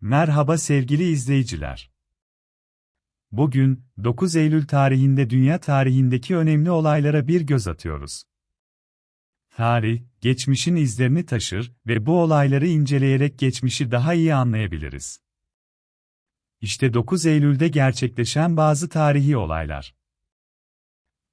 Merhaba sevgili izleyiciler. Bugün, 9 Eylül tarihinde dünya tarihindeki önemli olaylara bir göz atıyoruz. Tarih, geçmişin izlerini taşır ve bu olayları inceleyerek geçmişi daha iyi anlayabiliriz. İşte 9 Eylül'de gerçekleşen bazı tarihi olaylar.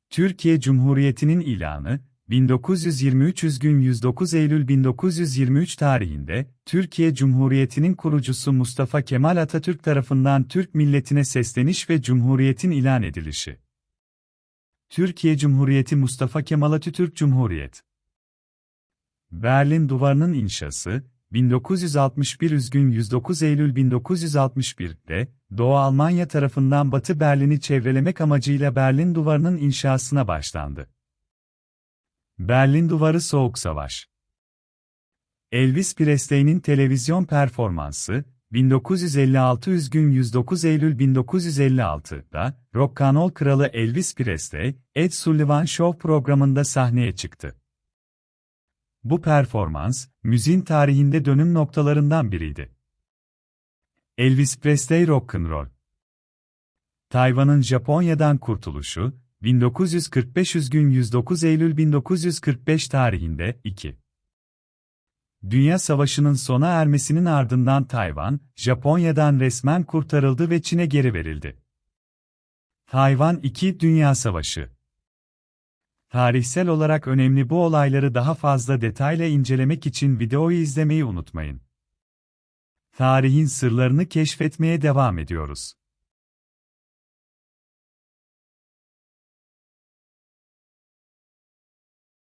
Türkiye Cumhuriyeti'nin ilanı, 1923 üzgün 109 Eylül 1923 tarihinde, Türkiye Cumhuriyeti'nin kurucusu Mustafa Kemal Atatürk tarafından Türk milletine sesleniş ve Cumhuriyetin ilan edilişi. Türkiye Cumhuriyeti Mustafa Kemal Atatürk Cumhuriyet Berlin Duvarı'nın inşası, 1961 üzgün 109 Eylül 1961'de, Doğu Almanya tarafından Batı Berlin'i çevrelemek amacıyla Berlin Duvarı'nın inşasına başlandı. Berlin Duvarı Soğuk Savaş Elvis Presley'nin televizyon performansı, 1956 üzgün 109 Eylül 1956'da, Rock and Roll kralı Elvis Presley, Ed Sullivan Show programında sahneye çıktı. Bu performans, müziğin tarihinde dönüm noktalarından biriydi. Elvis Presley Rock'n'Roll Tayvan'ın Japonya'dan kurtuluşu, 1945 üzgün 109 Eylül 1945 tarihinde 2. Dünya Savaşı'nın sona ermesinin ardından Tayvan, Japonya'dan resmen kurtarıldı ve Çin'e geri verildi. Tayvan 2. Dünya Savaşı Tarihsel olarak önemli bu olayları daha fazla detayla incelemek için videoyu izlemeyi unutmayın. Tarihin sırlarını keşfetmeye devam ediyoruz.